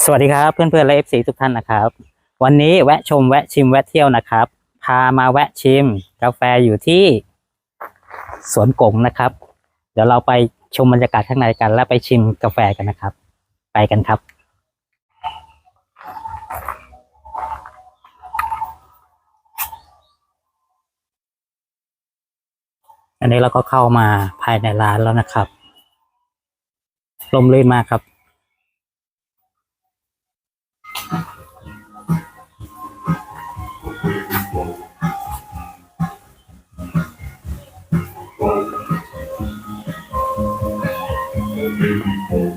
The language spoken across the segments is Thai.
สวัสดีครับเพื่อนๆและเอฟซีทุกท่านนะครับ วันนี้แวะชมแวะชิมแวะเที่ยวนะครับ พามาแวะชิม กาแฟอยู่ที่สวนกงนะครับ เดี๋ยวเราไปชมบรรยากาศข้างในกัน แล้วไปชิมกาแฟกันนะครับ ไปกันครับอันนี้เราก็เข้ามาภายในร้านแล้วนะครับ ลมลื่นมากครับ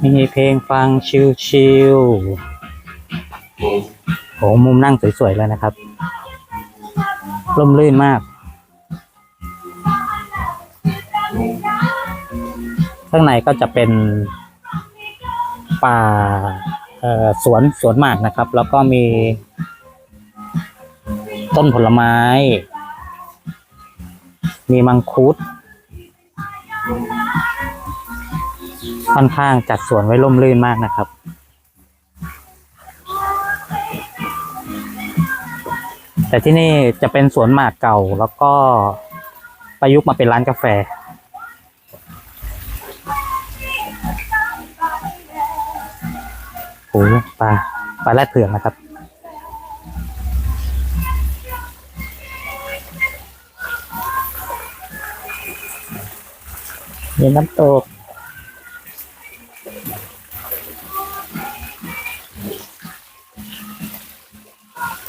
มีเพลงฟังชิลๆโอ้มุมนั่งสวยๆเลยนะครับร่มรื่นมาก ข้างในก็จะเป็นป่าสวนสวนหมากนะครับ แล้วก็มี ต้นผลไม้ มีมังคุด ค่อนข้างจัดสวนไว้ร่มรื่นมากนะครับ แต่ที่นี่จะเป็นสวนหมากเก่าแล้วก็ประยุกต์มาเป็นร้านกาแฟ โอ้ปลาปลาแรดเผือกนะครับ มีน้ำตก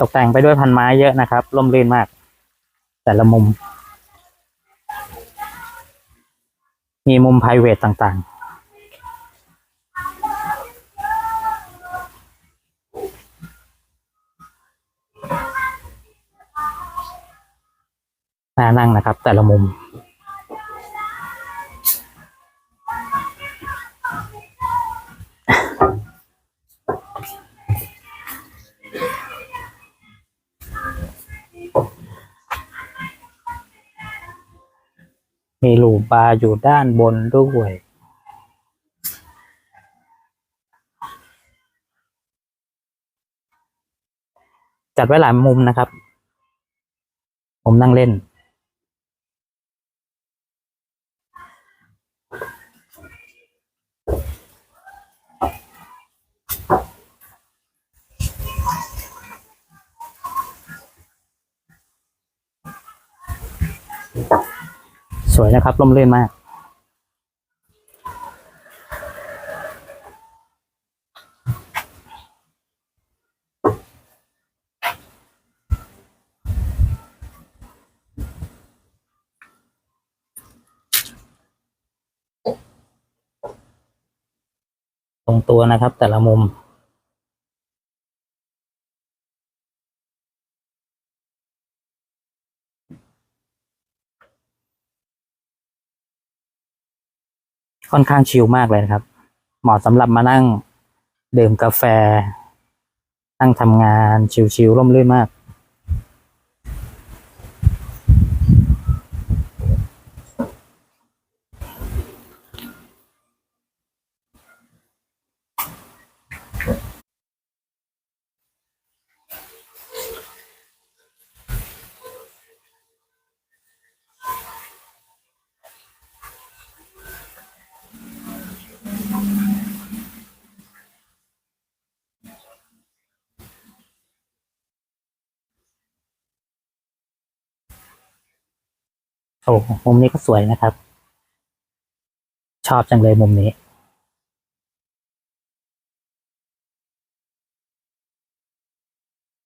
ตกแต่งไปด้วยพันไม้เยอะนะครับร่มรื่นมาก แต่ละมุม มีมุม p r i v a t ต่างๆน่านั่งนะครับ แต่ละมุม มีหลูบาร์อยู่ด้านบนด้วยจัดไว้หลายมุมนะครับ ผมนั่งเล่น สวยนะครับร่มรื่นมากตรงตัวนะครับแต่ละมุม ค่อนข้างชิลมากเลยนะครับ เหมาะสำหรับมานั่ง ดื่มกาแฟ นั่งทำงานชิลๆร่มรื่นมาก โอ้มุมนี้ก็สวยนะครับ ชอบจังเลยมุมนี้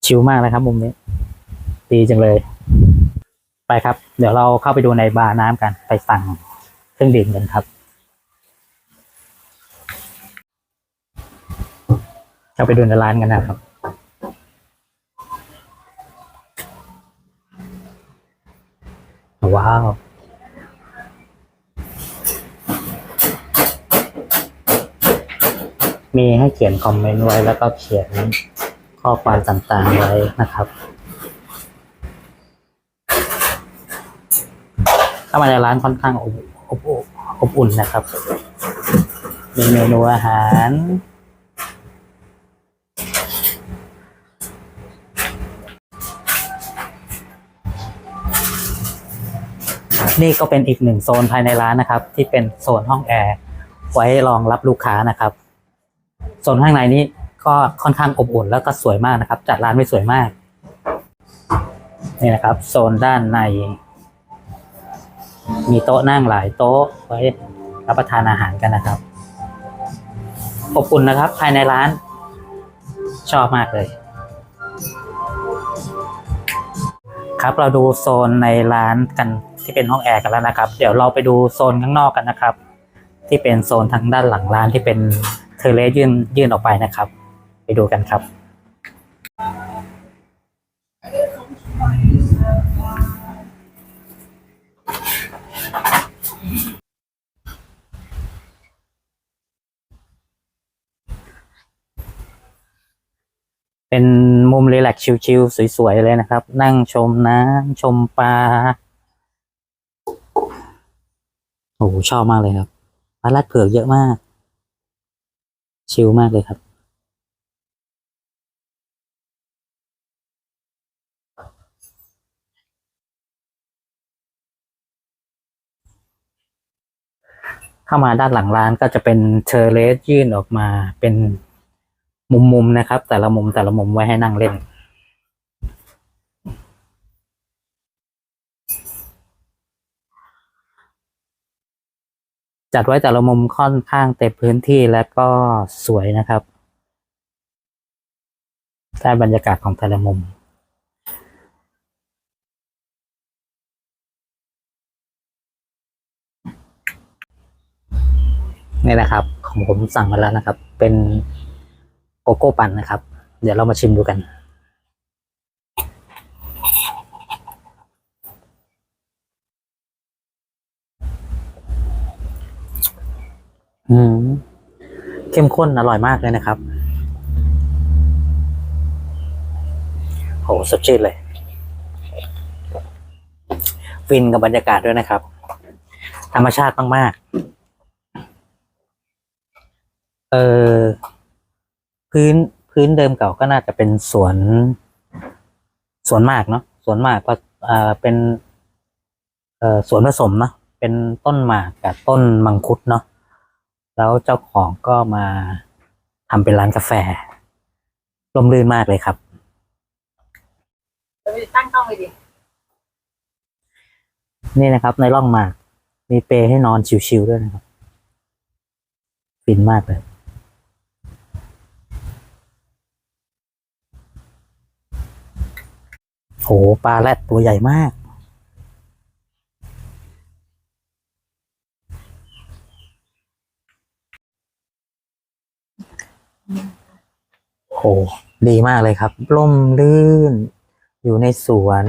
ชิลมากเลยครับ มุมนี้ ดีจังเลย ไปครับ เดี๋ยวเราเข้าไปดูในบาร์น้ำกัน ไปสั่งเครื่องดื่มกันครับ เข้าไปดูในร้านกันนะครับ ว้าว มีให้เขียนคอมเมนต์ไว้แล้วก็เขียนข้อความต่างๆไว้นะครับเข้ามาในร้านค่อนข้างอบอบอบอบอุ่นนะครับ มีเมนูอาหาร นี่ก็เป็นอีกหนึ่งโซนภายในร้านนะครับ ที่เป็นโซนห้องแอร์ไว้รองรับลูกค้านะครับโซนข้างในนี้ก็ค่อนข้างอบอุ่นแล้วก็สวยมากนะครับ จัดร้านไม่สวยมาก นี่นะครับ โซนด้านใน มีโต๊ะนั่งหลายโต๊ะไว้รับประทานอาหารกันนะครับ อบอุ่นนะครับ ภายในร้าน ชอบมากเลย ครับเราดูโซนในร้านกัน ที่เป็นห้องแอร์กันแล้วนะครับ เดี๋ยวเราไปดูโซนข้างนอกกันนะครับ ที่เป็นโซนทางด้านหลังร้านที่เป็นเทเลสยื่นยื่นออกไปนะครับ ไปดูกันครับเป็นมุมรีแลกชิลๆสวยๆเลยนะครับ นั่งชมน้ำชมปลา โอ้โหชอบมากเลยครับปลาลัดเผือกเยอะมาก ชิลมากเลยครับ เข้ามาด้านหลังร้านก็จะเป็นเทอร์เลสยื่นออกมาเป็นมุมๆนะครับ แต่ละมุมแต่ละมุมไว้ให้นั่งเล่น จัดไว้แต่ละมุมค่อนข้างเต็มพื้นที่และก็สวยนะครับได้บรรยากาศของแต่ละมุม นี่นะครับ ของผมสั่งมาแล้วนะครับ เป็นโกโก้ปั่นนะครับ เดี๋ยวเรามาชิมดูกัน อืมเข้มข้นอร่อยมากเลยนะครับโหสดชื่นเลย ฟินกับบรรยากาศด้วยนะครับ ธรรมชาติมากๆเออพื้นพื้นเดิมเก่าก็น่าจะเป็นสวนสวนมากเนาะสวนมากก็เออเป็นเออสวนผสมเนาะเป็นต้นหมากกับต้นมังคุดเนาะ แล้วเจ้าของก็มาทำเป็นร้านกาแฟร่มรื่นมากเลยครับเดี๋ยวไปตั้งกล้องเลยดินี่นะครับ ในร่องหมาก มีเปลให้นอนชิวๆด้วยนะครับฟินมากเลย โหปลาแรดตัวใหญ่มาก โหดีมากเลยครับ ร่มรื่น อยู่ในสวน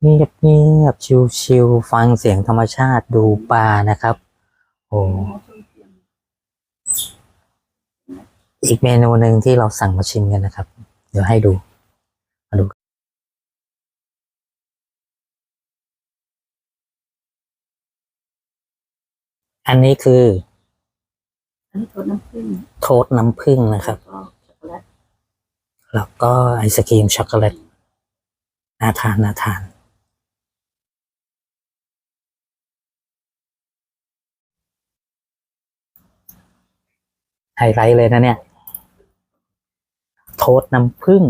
เงียบเงียบชิวชิวฟังเสียงธรรมชาติดูปลานะครับ โอ้อีกเมนูหนึ่งที่เราสั่งมาชิมกันนะครับ เดี๋ยวให้ดูมาดูอันนี้คือ อันนี้ตัวน้ำผึ้งโทสต์น้ำผึ้งนะครับก็ช็อกโกแลตแล้วก็ไอศกรีมช็อกโกแลตน่าทานน่าทาน ไฮไลท์เลยนะเนี่ย โทสต์น้ำผึ้ง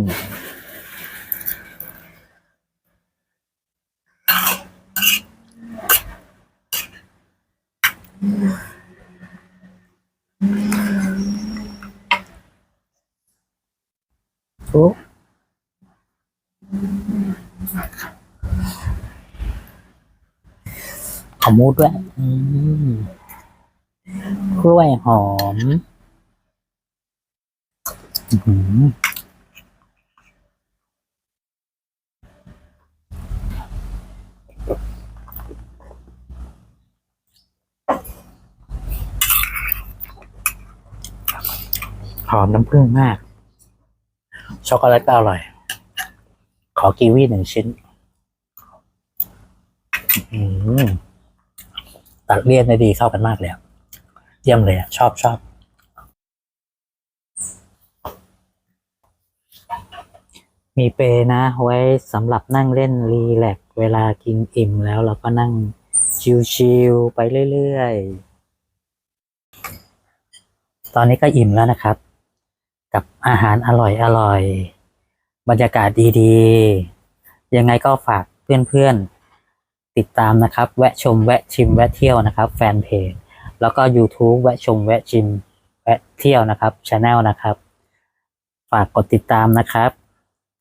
โอ้ ขอมูดด้วยอืมกล้วยหอมอื้อหือหอมน้ำผึ้งมาก ช็อกโกแลตก็อร่อย ขอกีวีหนึ่งชิ้น อืม ตัดเลี่ยนได้ดีเข้ากันมากเลยเยี่ยมเลยอะชอบชอบมีเปนะไว้สำหรับนั่งเล่นรีแลกซ์เวลากินอิ่มแล้วเราก็นั่งชิลๆไปเรื่อยๆ ตอนนี้ก็อิ่มแล้วนะครับ กับอาหารอร่อยๆบรรยากาศดีๆ ยังไงก็ฝากเพื่อนๆ ติดตามนะครับ แวะชมแวะชิมแวะเที่ยวนะครับ แฟนเพจแล้วก็ YouTube แวะชมแวะชิมแวะเที่ยวนะครับช anel นะครับ ฝากกดติดตามนะครับ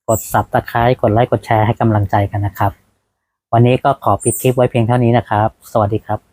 กดสับตะไคร้กดไลค์กดแชร์ให้กำลังใจกันนะครับ วันนี้ก็ขอปิดคลิปไว้เพียงเท่านี้นะครับ สวัสดีครับ